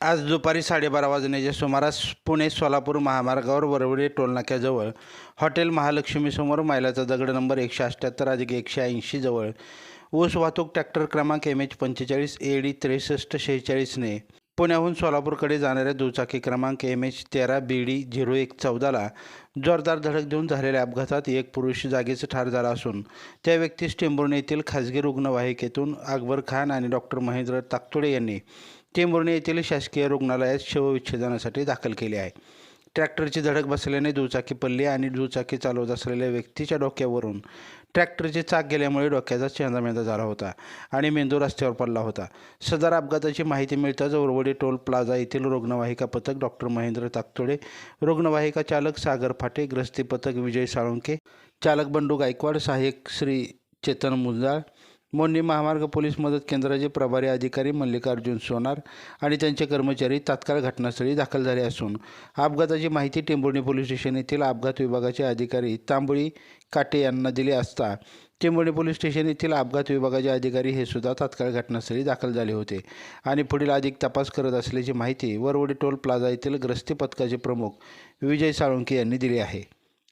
आज दुपारी साडेबारा वाजण्याच्या सुमारास पुणे सोलापूर महामार्गावर वरवडे टोलनाक्याजवळ हॉटेल महालक्ष्मीसमोर मैलाचा दगड नंबर एकशे अठ्ठ्याहत्तर अधिक एकशे ऐंशी जवळ ऊस वाहतूक ट्रॅक्टर क्रमांक एम एच पंचेचाळीस ए डी त्रेसष्ट शेहेचाळीसने पुण्याहून सोलापूरकडे जाणाऱ्या दुचाकी क्रमांक एम एच तेरा बी डी झिरो एक चौदाला जोरदार धडक देऊन झालेल्या अपघातात एक पुरुष जागीच ठार झाला असून त्या व्यक्तीस टेंभुर्णी येथील खाजगी रुग्णवाहिकेतून अकबर खान आणि डॉक्टर महेंद्र ताकतोडे यांनी टेंभुर्णी येथील शासकीय रुग्णालयात शवविच्छेदनासाठी दाखल केले आहे. ट्रॅक्टरची धडक बसल्याने दुचाकी पडली आणि दुचाकी चालवत असलेल्या व्यक्तीच्या डोक्यावरून ट्रॅक्टरचे चाक गेल्यामुळे डोक्याचा चेंदामेंदा झाला होता आणि मेंदू रस्त्यावर पडला होता. सदर अपघाताची माहिती मिळताच उरवडी टोल प्लाझा येथील रुग्णवाहिका पथक डॉक्टर महेंद्र ताकतोडे रुग्णवाहिका चालक सागर फाटे ग्रस्ती पथक विजय साळुंके चालक बंडू गायकवाड सहाय्यक श्री चेतन मुंजाळ मोडणी महामार्ग पोलीस मदत केंद्राचे प्रभारी अधिकारी मल्लिकार्जुन सोनार आणि त्यांचे कर्मचारी तात्काळ घटनास्थळी दाखल झाले असून अपघाताची माहिती टेंभुर्णी पोलीस स्टेशन येथील अपघात विभागाचे अधिकारी तांबळी काटे यांना दिली असता टेंबुर्णी पोलीस स्टेशन येथील अपघात विभागाचे अधिकारी हे सुद्धा तात्काळ घटनास्थळी दाखल झाले होते आणि पुढील अधिक तपास करत असल्याची माहिती वरवडी टोल प्लाझा येथील ग्रस्ती पथकाचे प्रमुख विजय साळुंके यांनी दिली आहे.